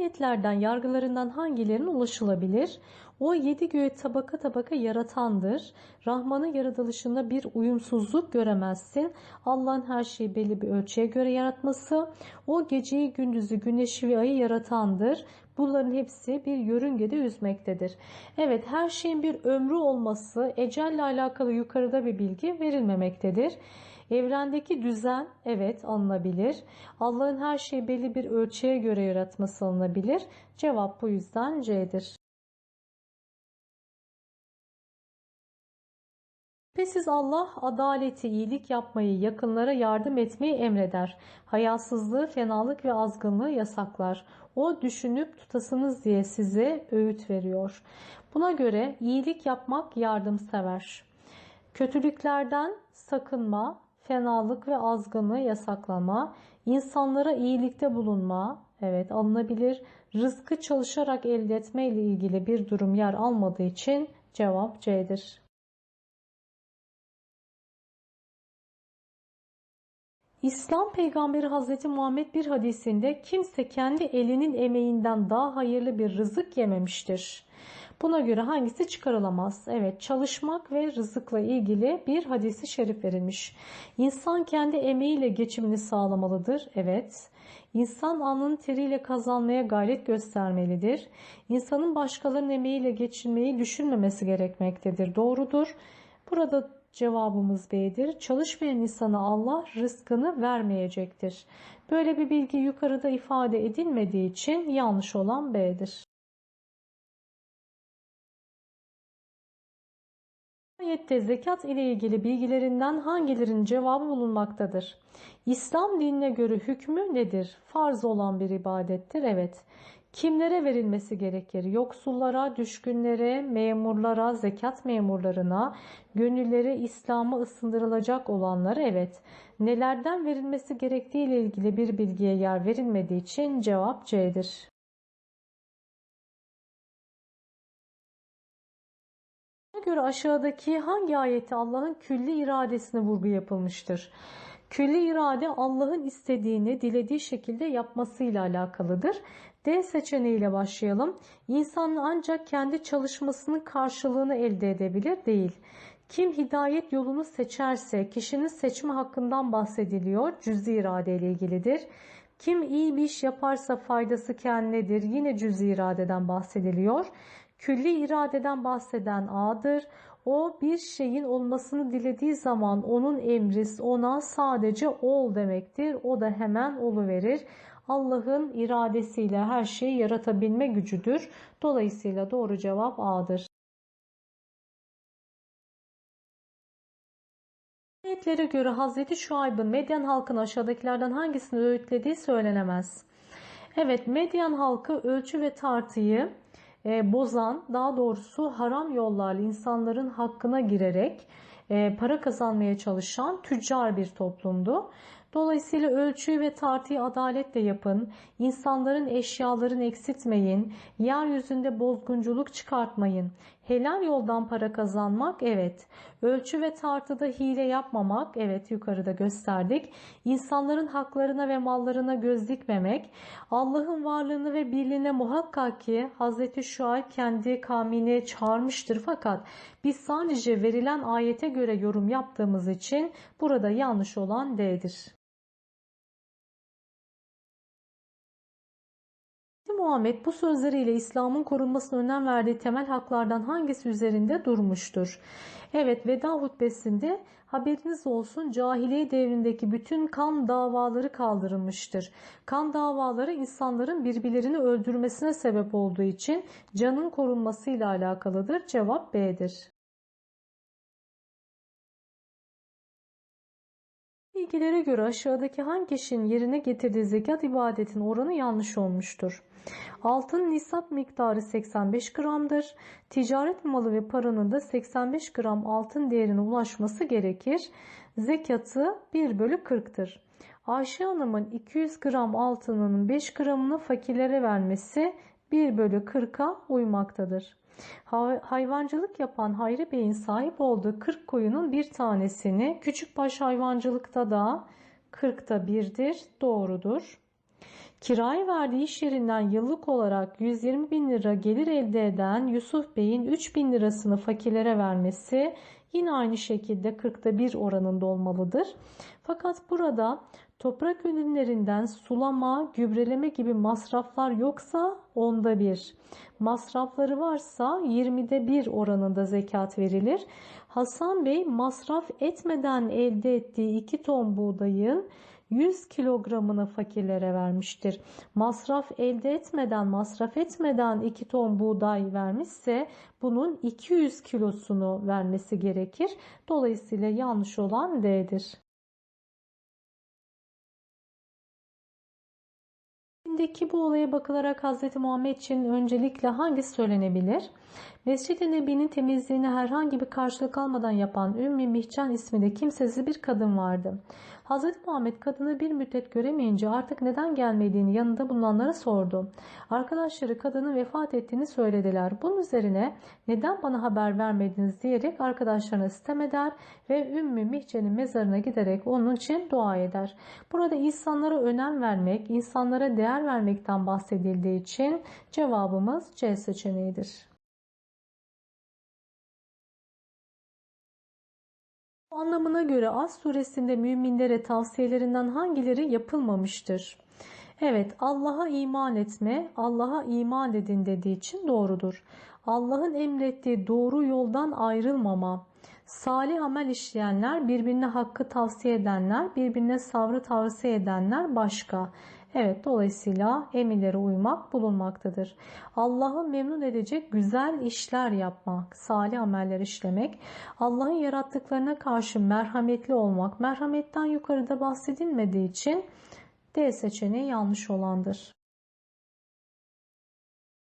Ayetlerden yargılarından hangilerine ulaşılabilir? O yedi göğü tabaka tabaka yaratandır. Rahman'ın yaratılışında bir uyumsuzluk göremezsin. Allah'ın her şeyi belli bir ölçüye göre yaratması. O geceyi, gündüzü, güneşi ve ayı yaratandır. Bunların hepsi bir yörüngede yüzmektedir. Evet her şeyin bir ömrü olması ecelle alakalı yukarıda bir bilgi verilmemektedir. Evrendeki düzen evet alınabilir. Allah'ın her şeyi belli bir ölçüye göre yaratması alınabilir. Cevap bu yüzden C'dir. Şüphesiz Allah adaleti, iyilik yapmayı, yakınlara yardım etmeyi emreder. Hayasızlığı, fenalık ve azgınlığı yasaklar. O düşünüp tutasınız diye size öğüt veriyor. Buna göre iyilik yapmak yardımsever. Kötülüklerden sakınma, fenalık ve azgınlığı yasaklama, insanlara iyilikte bulunma, evet alınabilir. Rızkı çalışarak elde etme ile ilgili bir durum yer almadığı için cevap C'dir. İslam peygamberi Hazreti Muhammed bir hadisinde kimse kendi elinin emeğinden daha hayırlı bir rızık yememiştir. Buna göre hangisi çıkarılamaz? Evet çalışmak ve rızıkla ilgili bir hadisi şerif verilmiş. İnsan kendi emeğiyle geçimini sağlamalıdır. Evet. İnsan alnının teriyle kazanmaya gayret göstermelidir. İnsanın başkalarının emeğiyle geçinmeyi düşünmemesi gerekmektedir. Doğrudur. Burada Cevabımız B'dir. Çalışmayan insana Allah rızkını vermeyecektir. Böyle bir bilgi yukarıda ifade edilmediği için yanlış olan B'dir. Ayette zekat ile ilgili bilgilerinden hangilerinin cevabı bulunmaktadır? İslam dinine göre hükmü nedir? Farz olan bir ibadettir. Evet. Kimlere verilmesi gerekir? Yoksullara, düşkünlere, memurlara, zekat memurlarına, gönülleri İslam'a ısındırılacak olanlara evet. Nelerden verilmesi gerektiği ile ilgili bir bilgiye yer verilmediği için cevap C'dir. Göre aşağıdaki hangi ayette Allah'ın külli iradesine vurgu yapılmıştır? Külli irade Allah'ın istediğini dilediği şekilde yapmasıyla alakalıdır. D seçeneğiyle başlayalım. İnsan ancak kendi çalışmasının karşılığını elde edebilir değil. Kim hidayet yolunu seçerse kişinin seçme hakkından bahsediliyor. Cüzi irade ile ilgilidir. Kim iyi bir iş yaparsa faydası kendinedir. Yine cüzi iradeden bahsediliyor. Külli iradeden bahseden A'dır. O bir şeyin olmasını dilediği zaman onun emri ona sadece ol demektir. O da hemen oluverir. Allah'ın iradesiyle her şeyi yaratabilme gücüdür. Dolayısıyla doğru cevap A'dır. Ayetlere göre Hazreti Şuayb'ın Medyen halkını aşağıdakilerden hangisini öğütlediği söylenemez. Evet Medyen halkı ölçü ve tartıyı e, bozan, daha doğrusu haram yollarla insanların hakkına girerek e, para kazanmaya çalışan tüccar bir toplumdu. Dolayısıyla ölçüyü ve tartıyı adaletle yapın, insanların eşyalarını eksiltmeyin, yeryüzünde bozgunculuk çıkartmayın. Helal yoldan para kazanmak evet. Ölçü ve tartıda hile yapmamak evet yukarıda gösterdik. İnsanların haklarına ve mallarına göz dikmemek. Allah'ın varlığını ve birliğine muhakkak ki Hz. Şuayb kendi kavmini çağırmıştır fakat biz sadece verilen ayete göre yorum yaptığımız için burada yanlış olan D'dir. Muhammed bu sözleriyle İslam'ın korunmasına önem verdiği temel haklardan hangisi üzerinde durmuştur? Evet veda hutbesinde haberiniz olsun cahiliye devrindeki bütün kan davaları kaldırılmıştır. Kan davaları insanların birbirlerini öldürmesine sebep olduğu için canın korunmasıyla alakalıdır. Cevap B'dir. Bilgilere göre aşağıdaki hangi kişinin yerine getirdiği zekat ibadetin oranı yanlış olmuştur. Altın nisap miktarı 85 gramdır. Ticaret malı ve paranın da 85 gram altın değerine ulaşması gerekir. Zekatı 1 bölü 40'tır. Ayşe Hanım'ın 200 gram altınının 5 gramını fakirlere vermesi 1 bölü 40'a uymaktadır. Hayvancılık yapan Hayri Bey'in sahip olduğu 40 koyunun bir tanesini küçük baş hayvancılıkta da 40'ta birdir, doğrudur. Kirayı verdiği iş yerinden yıllık olarak 120 bin lira gelir elde eden Yusuf Bey'in 3 bin lirasını fakirlere vermesi yine aynı şekilde 40'ta 1 oranında olmalıdır. Fakat burada toprak ürünlerinden sulama, gübreleme gibi masraflar yoksa onda bir. Masrafları varsa 20'de 1 oranında zekat verilir. Hasan Bey masraf etmeden elde ettiği 2 ton buğdayın 100 kilogramını fakirlere vermiştir. Masraf elde etmeden, masraf etmeden 2 ton buğday vermişse bunun 200 kilosunu vermesi gerekir. Dolayısıyla yanlış olan D'dir. Dindeki bu olaya bakılarak Hz. Muhammed için öncelikle hangisi söylenebilir? Mescid-i Nebi'nin temizliğini herhangi bir karşılık almadan yapan Ümmü Mihcan isminde kimsesiz bir kadın vardı. Hz. Muhammed kadını bir müddet göremeyince artık neden gelmediğini yanında bulunanlara sordu. Arkadaşları kadının vefat ettiğini söylediler. Bunun üzerine neden bana haber vermediniz diyerek arkadaşlarına sitem eder ve Ümmü Mihcan'ın mezarına giderek onun için dua eder. Burada insanlara önem vermek, insanlara değer vermekten bahsedildiği için cevabımız C seçeneğidir. Bu anlamına göre Az suresinde müminlere tavsiyelerinden hangileri yapılmamıştır? Evet, Allah'a iman etme, Allah'a iman edin dediği için doğrudur. Allah'ın emrettiği doğru yoldan ayrılmama, salih amel işleyenler, birbirine hakkı tavsiye edenler, birbirine sabrı tavsiye edenler başka. Evet dolayısıyla emirlere uymak bulunmaktadır. Allah'ı memnun edecek güzel işler yapmak, salih ameller işlemek, Allah'ın yarattıklarına karşı merhametli olmak, merhametten yukarıda bahsedilmediği için D seçeneği yanlış olandır.